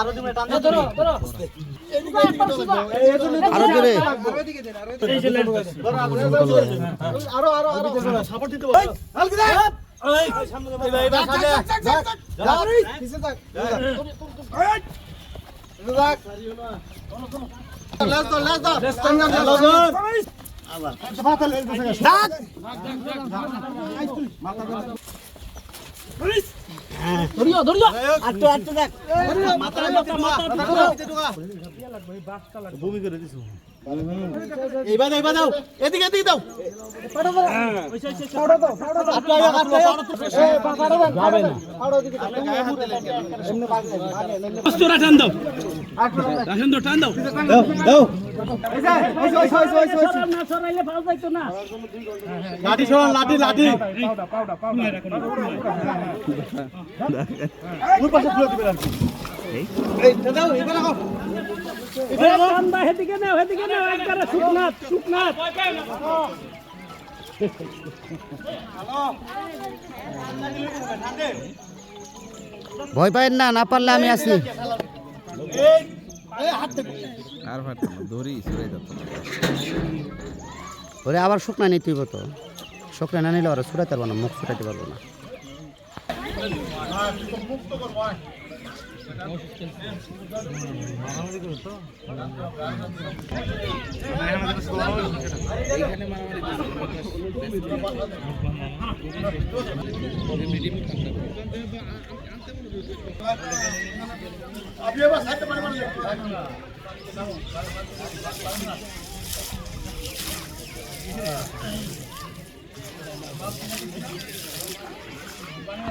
আর জোরে আরও আরও আরও সাপোর্ট দিতে বলো ধরিও ধরিও। আটটো আটটো দেখ। মাথা মাথা মাথা ভূমি করে দিছো। এইবার এইবার দাও এদিকে এদিকে দাও। আটটো আয়া আটটো যাবে না। তোরা টান দাও। রাশেন তো টান দাও দাও লাঠি ভয় পাইন না না পারলে আমি আছি। আর পারতাম না দড়ি সরে যেত ওরে আবার শুকনা নিতে হইব তো। শুকনা না নিলে ওরা ছুটাতে পারব না মুখ ছুটাতে পারব না। আপনি এবার সাইডে পারে পারে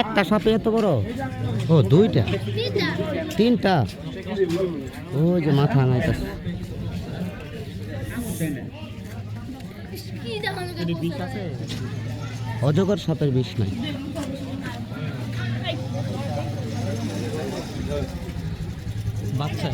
একটা সাপে এত বড়? ও দুইটা? তিনটা? ওই যে মাথা নাইতাছে। অজগর সাপের বিষ নাই। বাচ্চা।